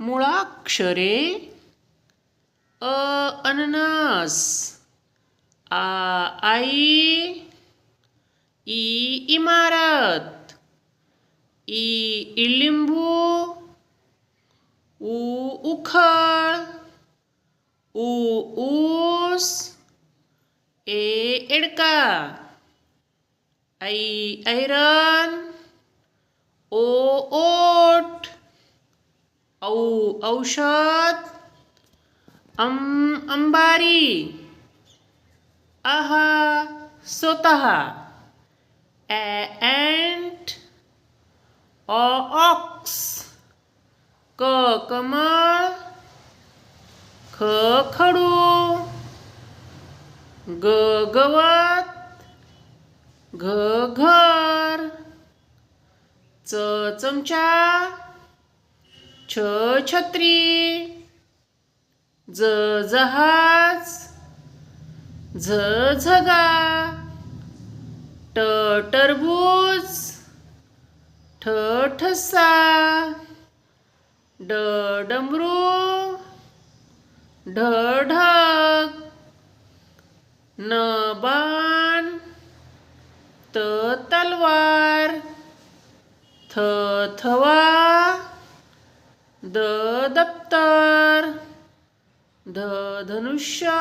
मुळाक्षरे अ अननस आ आई ई इमारत ई इलिंबू उ उखळ उ ऊस ए एडका ऐ ऐरन ओ ओ औ औषध अं अंबारी आहा स्वतः अँट ऑ ऑक्स क कमळ ख खडू ग गवत घ घर च चमचा छ छत्री ज जहाज झ झगा ट टरबूज ठ ठसा ड डमरू ढ ढग न बाण त तलवार थ थवा द दप्तर ध धनुष्य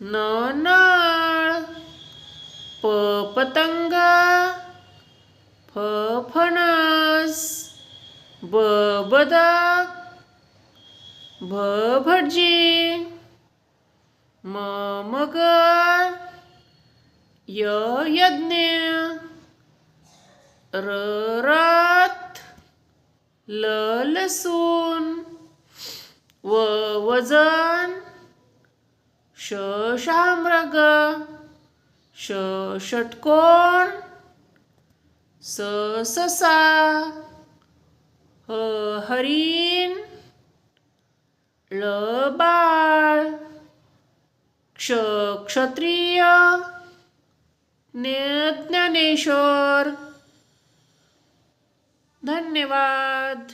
न नळ प पतंग फ फणस ब बदक भ भटजी म मगर य यज्ञ र रथ ल लसूण व वजन श शाम्रग श षटकोण स ससा ह हरिण ळ बाळ क्ष क्षत्रिय ज्ञ ज्ञानेश्वर धन्यवाद.